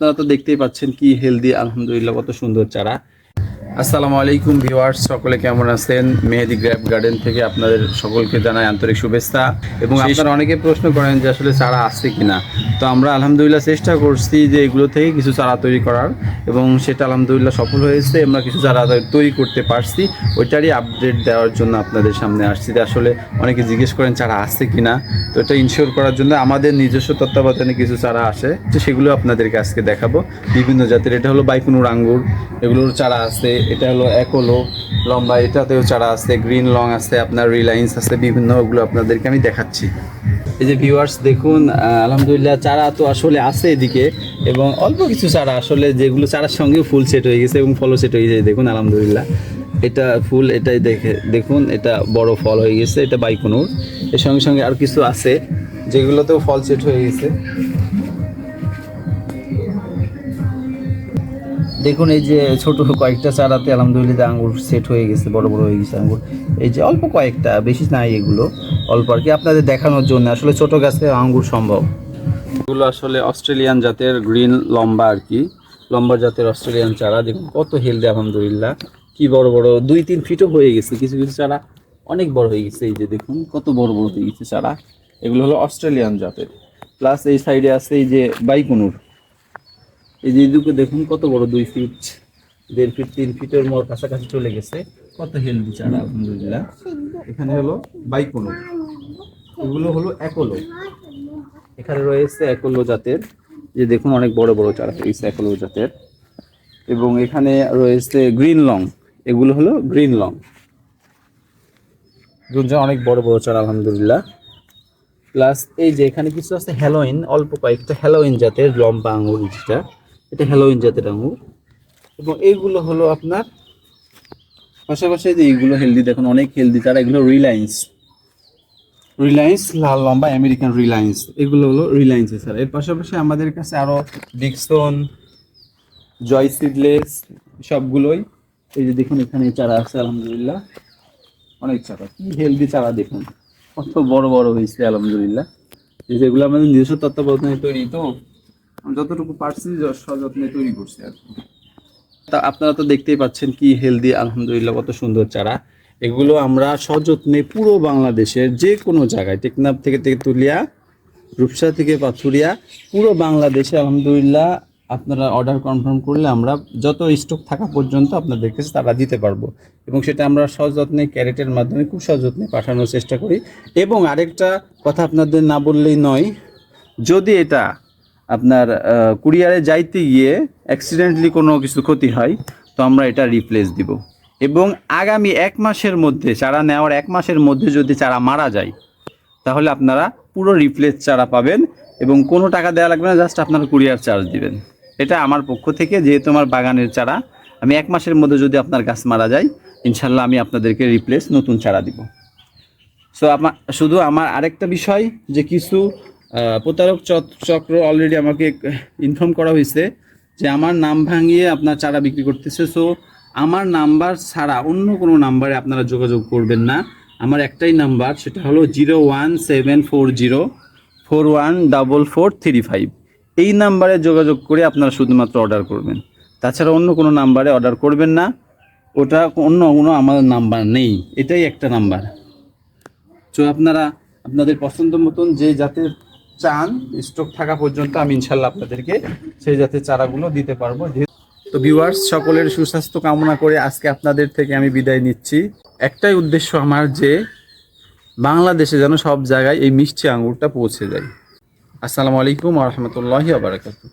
আপনারা তো দেখতেই পাচ্ছেন কি হেলদি আলহামদুলিল্লাহ কত সুন্দর চারা। আসসালামু আলাইকুম ভিউয়ার্স সকলে কেমন আছেন? মেহেদি গ্র্যাপ গার্ডেন থেকে আপনাদের সকলকে জানাই আন্তরিক শুভেচ্ছা। এবং আপনারা অনেকে প্রশ্ন করেন যে আসলে চারা আছে কিনা। তো আমরা আলহামদুলিল্লাহ চেষ্টা করছি যে এগুলো থেকে কিছু চারা তৈরি করার। এবং সেটা আলহামদুলিল্লাহ সফল হয়েছে আমরা কিছু চারা তৈরি করতে পারছি। ওইটারই আপডেট দেওয়ার জন্য আপনাদের সামনে আসছি যে আসলে অনেকে জিজ্ঞেস করেন চারা আছে কিনা। তো এটা ইনশিওর করার জন্য আমাদের নিজস্ব তত্ত্বাবধানে কিছু চারা আসে তো সেগুলো আপনাদেরকে আজকে দেখাবো। বিভিন্ন জাতের এটা হলো বাইকুনুর আঙ্গুর এগুলোর চারা আছে এটা হলো একোলো লম্বা, এটাতেও চারা আছে গ্রিন লং আছে, আপনার রিলায়েন্স আছে, বিভিন্ন ওগুলো আপনাদেরকে আমি দেখাচ্ছি। এই যে ভিউয়ার্স দেখুন আলহামদুলিল্লাহ চারা তো আসলে আছে এদিকে, এবং অল্প কিছু চারা আসলে যেগুলো চারার সঙ্গেও ফুল সেট হয়ে গেছে এবং ফলও সেট হয়ে গেছে দেখুন, আলহামদুলিল্লাহ। এটা ফুল, এটাই দেখে, দেখুন, এটা বড় ফল হয়ে গেছে, এটা বাইকুনুর। এর সঙ্গে সঙ্গে আর কিছু আছে, যেগুলোতেও ফল সেট হয়ে গেছে। দেখুন এই যে ছোট কয়েকটা চারাতে আলহামদুলিল্লাহ আঙ্গুর সেট হয়ে গেছে, বড় বড় হয়ে গেছে আঙ্গুর। এই যে অল্প কয়েকটা, বেশি নাই এগুলো, অল্প আর কি। আপনাদের দেখানোর জন্য আসলে ছোট গাছে আঙ্গুর সম্ভব। এগুলো আসলে অস্ট্রেলিয়ান জাতের গ্রিন লম্বা আর কি। লম্বা জাতের অস্ট্রেলিয়ান চারা, দেখুন কত হেলদি আলহামদুলিল্লাহ। কি বড় বড়, দুই তিন ফিটও হয়ে গেছে, কিছু কিছু চারা অনেক বড় হয়ে গেছে, এই যে দেখুন কত বড় বড় হয়ে গেছে চারা। এগুলো হলো অস্ট্রেলিয়ান জাতের। প্লাস এই সাইডে আছে এই যে বাইকুনুর। এই যে এদিকে দেখুন, কত বড় দুই ফিট দেড় ফিট তিন ফিটের মোর কাছাকাছি চলে গেছে। কত হেলদি চারা, আলহামদুলিল্লাহ। এখানে হলো বাইকোনো। এগুলো হলো একলো। এখানে রয়েছে একলো জাতের। যে দেখুন, অনেক বড় বড় চারা রয়েছে একলো জাতের। এবং এখানে রয়েছে গ্রিন লং। এগুলো হলো গ্রিন লং। এগুলো অনেক বড় বড় চারা, আলহামদুলিল্লাহ। প্লাস এই যে এখানে কিছু আছে হ্যালোইন, অল্প কয়েকটা হ্যালোইন জাতের লম্বা আঙুর যেটা। এটা হ্যালোইন জাতের আঙুর এবং এইগুলো হলো আপনার, পাশাপাশি যে এইগুলো হেলদি দেখুন অনেক হেলদি তারা এগুলো রিলায়েন্স রিলায়েন্স লাল, লম্বা আমেরিকান রিলায়েন্স এগুলো হলো রিলায়েন্স স্যার এর পাশাপাশি আমাদের কাছে আরও ডিকসন জয় সিডলেস সবগুলোই। এই যে দেখুন, এখানে চারা আছে, আলহামদুলিল্লাহ। অনেক চারা। কি হেলদি চারা দেখুন। কত বড় বড় হয়েছে, আলহামদুলিল্লাহ। যেগুলো আমাদের নিজস্ব তত্ত্বাবধানে তৈরি তো যতটুকু পারছি সযত্নে তৈরি করছি আর তা আপনারা তো দেখতেই পাচ্ছেন কি হেলদি, আলহামদুলিল্লাহ, কত সুন্দর চারা। এগুলো আমরা সযত্নে পুরো বাংলাদেশের যে কোনো জায়গায়, টেকনাফ থেকে তেঁতুলিয়া, রূপসা থেকে পাথুরিয়া, পুরো বাংলাদেশে আলহামদুলিল্লাহ আপনারা অর্ডার কনফার্ম করলে আমরা যত স্টক থাকা পর্যন্ত আপনাদের কাছে তারা দিতে পারব। এবং সেটা আমরা সযত্নে ক্যারেটের মাধ্যমে খুব সযত্নে পাঠানোর চেষ্টা করি। এবং আরেকটা কথা আপনাদের না বললেই নয়, যদি এটা আপনার কুরিয়ারে যাইতে গিয়ে অ্যাক্সিডেন্টলি কোনো কিছু ক্ষতি হয়, তো আমরা এটা রিপ্লেস দিব। এবং আগামী এক মাসের মধ্যে, চারা নেওয়ার এক মাসের মধ্যে যদি চারা মারা যায়, তাহলে আপনারা পুরো রিপ্লেস চারা পাবেন এবং কোনো টাকা দেওয়া লাগবে না জাস্ট আপনারা কুরিয়ার চার্জ দিবেন। এটা আমার পক্ষ থেকে, যেহেতু আমার বাগানের চারা, আমি এক মাসের মধ্যে যদি আপনার গাছ মারা যায়, ইনশাল্লাহ আমি আপনাদেরকে রিপ্লেস নতুন চারা দিব। সো আমার শুধু আমার আরেকটা বিষয়, যে কিছু প্রতারক চক- চক্র অলরেডি আমাকে ইনফর্ম করা হয়েছে যে আমার নাম ভাঙিয়ে আপনার চারা বিক্রি করতেছে। সো আমার নাম্বার ছাড়া অন্য কোনো নাম্বারে আপনারা যোগাযোগ করবেন না। আমার একটাই নাম্বার সেটা হলো zero one seven four zero four one double four three five এই নাম্বারে যোগাযোগ করে আপনারা শুধুমাত্র অর্ডার করবেন। তাছাড়া অন্য কোনো নাম্বারে অর্ডার করবেন না। ওটা অন্য কোনো আমাদের নাম্বার নেই। এটাই একটা নাম্বার তো আপনারা, আপনাদের পছন্দ মতন যে জাতের চান, স্টক থাকা পর্যন্ত আমি ইনশাল্লাহ আপনাদেরকে সেই জাতের চারাগুলো দিতে পারব। তো ভিউয়ার্স সকলের সুস্বাস্থ্য কামনা করে আজকে আপনাদের থেকে আমি বিদায় নিচ্ছি। একটাই উদ্দেশ্য আমার যে বাংলাদেশে যেন সব জায়গায় এই মিষ্টি আঙুরটা পৌঁছে যায়। আসসালামু আলাইকুম রহমতুল্লাহি আবরাকাতু